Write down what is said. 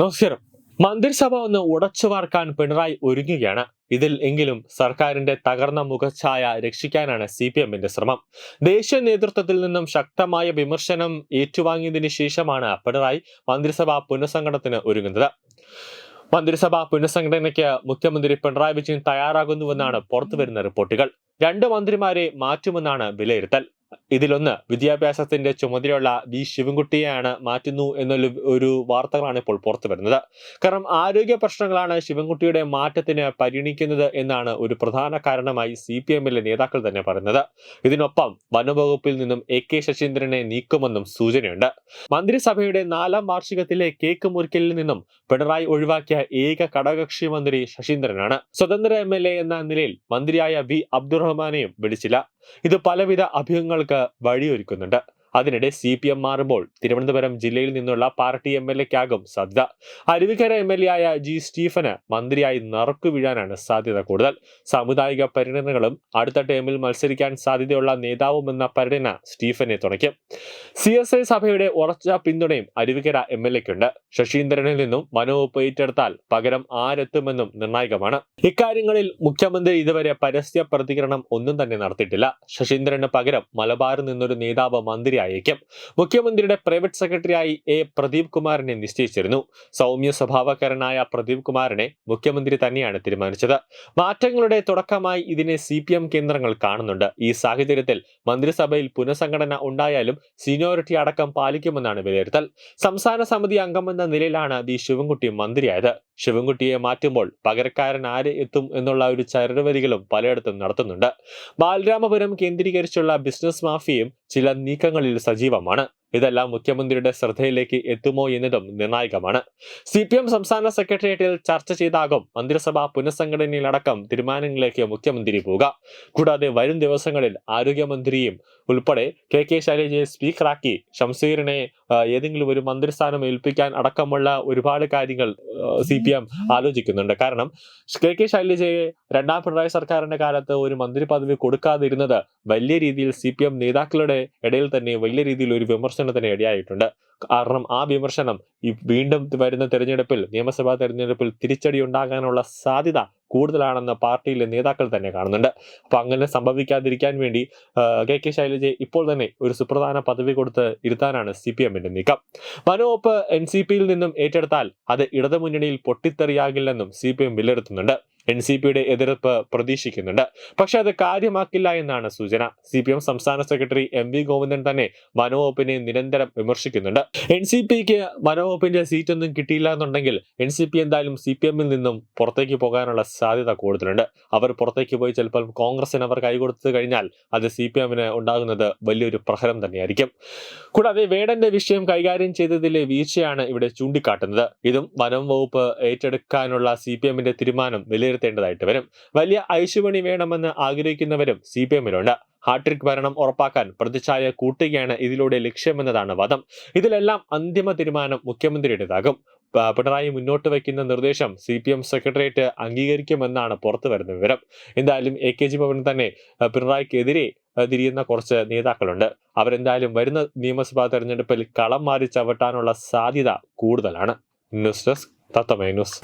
നമസ്കാരം. മന്ത്രിസഭ ഒന്ന് ഉടച്ചു വാർക്കാൻ പിണറായി ഒരുങ്ങുകയാണ്. ഇതിൽ എങ്കിലും സർക്കാരിന്റെ തകർന്ന മുഖഛായ രക്ഷിക്കാനാണ് സി പി എമ്മിന്റെ ശ്രമം. ദേശീയ നേതൃത്വത്തിൽ നിന്നും ശക്തമായ വിമർശനം ഏറ്റുവാങ്ങിയതിനു ശേഷമാണ് പിണറായി മന്ത്രിസഭാ പുനഃസംഘടനത്തിന് ഒരുങ്ങുന്നത്. മന്ത്രിസഭാ പുനഃസംഘടനയ്ക്ക് മുഖ്യമന്ത്രി പിണറായി വിജയൻ തയ്യാറാകുന്നുവെന്നാണ് പുറത്തുവരുന്ന റിപ്പോർട്ടുകൾ. രണ്ട് മന്ത്രിമാരെ മാറ്റുമെന്നാണ് വിലയിരുത്തൽ. ഇതിലൊന്ന് വിദ്യാഭ്യാസത്തിന്റെ ചുമതലയുള്ള വി ശിവൻകുട്ടിയെയാണ് മാറ്റുന്നു എന്നൊരു ഒരു വാർത്തകളാണ് ഇപ്പോൾ പുറത്തു വരുന്നത്. കാരണം ആരോഗ്യ പ്രശ്നങ്ങളാണ് ശിവൻകുട്ടിയുടെ മാറ്റത്തിന് പരിഗണിക്കുന്നത് എന്നാണ് ഒരു പ്രധാന കാരണമായി സി പി എമ്മിലെ നേതാക്കൾ തന്നെ പറയുന്നത്. ഇതിനൊപ്പം വനവകുപ്പിൽ നിന്നും എ കെ ശശീന്ദ്രനെ നീക്കുമെന്നും സൂചനയുണ്ട്. മന്ത്രിസഭയുടെ നാലാം വാർഷികത്തിലെ കേക്ക് മുറിക്കലിൽ നിന്നും പിണറായി ഒഴിവാക്കിയ ഏക ഘടകകക്ഷി മന്ത്രി ശശീന്ദ്രനാണ്. സ്വതന്ത്ര എം എൽ എ എന്ന നിലയിൽ മന്ത്രിയായ വി അബ്ദുറഹ്മാനെയും വിളിച്ചില്ല. ഇത് പലവിധ അഭ്യൂഹങ്ങൾക്ക് വഴിയൊരുക്കുന്നുണ്ട്. അതിനിടെ സി പി എം മാറുമ്പോൾ തിരുവനന്തപുരം ജില്ലയിൽ നിന്നുള്ള പാർട്ടി എം എൽ എക്കാകും സാധ്യത അരുവിക്കര എം എൽ എ ആയ ജി സ്റ്റീഫന് മന്ത്രിയായി നറുക്കു വീഴാനാണ് സാധ്യത കൂടുതൽ. സാമുദായിക പരിഗണനകളും അടുത്ത ടേമിൽ മത്സരിക്കാൻ സാധ്യതയുള്ള നേതാവുമെന്ന പരിഗണന സ്റ്റീഫനെ തുണയ്ക്കും. സി എസ് ഐ സഭയുടെ ഉറച്ച പിന്തുണയും അരുവിക്കര എം എൽ എക്കുണ്ട് ശശീന്ദ്രനിൽ നിന്നും വനവകുപ്പ് ഏറ്റെടുത്താൽ പകരം ആരെത്തുമെന്നും നിർണായകമാണ്. ഇക്കാര്യങ്ങളിൽ മുഖ്യമന്ത്രി ഇതുവരെ പരസ്യ പ്രതികരണം ഒന്നും തന്നെ നടത്തിയിട്ടില്ല. ശശീന്ദ്രന് പകരം മലബാറിൽ നിന്നൊരു നേതാവ് മന്ത്രിയായേക്കും മുഖ്യമന്ത്രിയുടെ പ്രൈവറ്റ് സെക്രട്ടറിയായി എ പ്രദീപ് കുമാറിനെ നിശ്ചയിച്ചിരുന്നു. സൗമ്യ സ്വഭാവക്കാരനായ പ്രദീപ് കുമാറിനെ മുഖ്യമന്ത്രി തന്നെയാണ് തീരുമാനിച്ചത്. മാറ്റങ്ങളുടെ തുടക്കമായി ഇതിനെ സി കേന്ദ്രങ്ങൾ കാണുന്നുണ്ട്. ഈ സാഹചര്യത്തിൽ മന്ത്രിസഭയിൽ പുനഃസംഘടന ഉണ്ടായാലും സീനിയോറിറ്റി അടക്കം പാലിക്കുമെന്നാണ് വിലയിരുത്തൽ. സംസ്ഥാന സമിതി അംഗമെന്ന നിലയിലാണ് ദി ശിവൻകുട്ടി മന്ത്രിയായത്. ശിവൻകുട്ടിയെ മാറ്റുമ്പോൾ പകരക്കാരൻ ആര് എത്തും എന്നുള്ള ഒരു ചരടുവലികളും പലയിടത്തും നടത്തുന്നുണ്ട്. ബാലരാമപുരം കേന്ദ്രീകരിച്ചുള്ള ബിസിനസ് മാഫിയും ചില നീക്കങ്ങളിൽ സജീവമാണ്. ഇതെല്ലാം മുഖ്യമന്ത്രിയുടെ ശ്രദ്ധയിലേക്ക് എത്തുമോ എന്നതും നിർണായകമാണ്. സി പി എം സംസ്ഥാന സെക്രട്ടേറിയറ്റിൽ ചർച്ച ചെയ്താകും മന്ത്രിസഭാ പുനഃസംഘടനയിലടക്കം തീരുമാനങ്ങളിലേക്ക് മുഖ്യമന്ത്രി പോവുക. കൂടാതെ വരും ദിവസങ്ങളിൽ ആരോഗ്യമന്ത്രിയും ഉൾപ്പെടെ കെ കെ ശൈലജയെ സ്പീക്കറാക്കി ഷംസീറിനെ ഏതെങ്കിലും ഒരു മന്ത്രിസ്ഥാനം ഏൽപ്പിക്കാൻ അടക്കമുള്ള ഒരുപാട് കാര്യങ്ങൾ സി പി എം ആലോചിക്കുന്നുണ്ട്. കാരണം കെ കെ ശൈലജയെ രണ്ടാം പിണറായി സർക്കാരിന്റെ കാലത്ത് ഒരു മന്ത്രി പദവി കൊടുക്കാതിരുന്നത് വലിയ രീതിയിൽ സി പി എം നേതാക്കളുടെ ഇടയിൽ തന്നെ വലിയ രീതിയിൽ ഒരു വിമർശനത്തിന് ഇടയായിട്ടുണ്ട്. കാരണം ആ വിമർശനം ഈ വീണ്ടും വരുന്ന തെരഞ്ഞെടുപ്പിൽ നിയമസഭാ തെരഞ്ഞെടുപ്പിൽ തിരിച്ചടി ഉണ്ടാകാനുള്ള സാധ്യത കൂടുതലാണെന്ന് പാർട്ടിയിലെ നേതാക്കൾ തന്നെ കാണുന്നുണ്ട്. അപ്പൊ അങ്ങനെ സംഭവിക്കാതിരിക്കാൻ വേണ്ടി കെ കെ ശൈലജയെ ഇപ്പോൾ തന്നെ ഒരു സുപ്രധാന പദവി കൊടുത്ത് ഇരുത്താനാണ് സി പി എമ്മിന്റെ നീക്കം. മനോപ്പ് എൻ സി പിയിൽ നിന്നും ഏറ്റെടുത്താൽ അത് ഇടതുമുന്നണിയിൽ പൊട്ടിത്തെറിയാകില്ലെന്നും സി പി എം വിലയിരുത്തുന്നുണ്ട്. എൻ സി പിയുടെ എതിർപ്പ് പ്രതീക്ഷിക്കുന്നുണ്ട്. പക്ഷെ അത് കാര്യമാക്കില്ല എന്നാണ് സൂചന. സി പി എം സംസ്ഥാന സെക്രട്ടറി എം വി ഗോവിന്ദൻ തന്നെ മനോവപ്പിനെ നിരന്തരം വിമർശിക്കുന്നുണ്ട്. എൻ സി പിക്ക് വനവകുപ്പിന്റെ സീറ്റൊന്നും കിട്ടിയില്ല എന്നുണ്ടെങ്കിൽ എൻ സി പി എന്തായാലും സി പി എമ്മിൽ നിന്നും പുറത്തേക്ക് പോകാനുള്ള സാധ്യത കൂടുതലുണ്ട്. അവർ പുറത്തേക്ക് പോയി ചിലപ്പോൾ കോൺഗ്രസിന് അവർ കൈകൊടുത്തു കഴിഞ്ഞാൽ അത് സി പി എമ്മിന് ഉണ്ടാകുന്നത് വലിയൊരു പ്രഹരം തന്നെയായിരിക്കും. കൂടാതെ വേടന്റെ വിഷയം കൈകാര്യം ചെയ്തതിലെ വീഴ്ചയാണ് ഇവിടെ ചൂണ്ടിക്കാട്ടുന്നത്. ഇതും വനം വകുപ്പ് ഏറ്റെടുക്കാനുള്ള സി പി എമ്മിന്റെ തീരുമാനം വിലയിരുത്തേണ്ടതായിട്ട് വരും. വലിയ ഐശുപണി വേണമെന്ന് ആഗ്രഹിക്കുന്നവരും സി പി എമ്മിലുണ്ട്. ഹാട്രിക് ഭരണം ഉറപ്പാക്കാൻ പ്രതിച്ഛായ കൂട്ടുകയാണ് ഇതിലൂടെ ലക്ഷ്യമെന്നതാണ് വാദം ഇതിലെല്ലാം അന്തിമ തീരുമാനം മുഖ്യമന്ത്രിയുടേതാകും. പിണറായി മുന്നോട്ട് വയ്ക്കുന്ന നിർദ്ദേശം സി പി എം സെക്രട്ടേറിയറ്റ് അംഗീകരിക്കുമെന്നാണ് പുറത്തു വരുന്ന വിവരം. എന്തായാലും എ കെ ജി ഭവൻ തന്നെ പിണറായിക്കെതിരെ തിരിയുന്ന കുറച്ച് നേതാക്കളുണ്ട്. അവരെന്തായാലും വരുന്ന നിയമസഭാ തെരഞ്ഞെടുപ്പിൽ കളം മാറി ചവിട്ടാനുള്ള സാധ്യത കൂടുതലാണ്. ന്യൂസ് ഡെസ്ക് തത്തമേ ന്യൂസ്.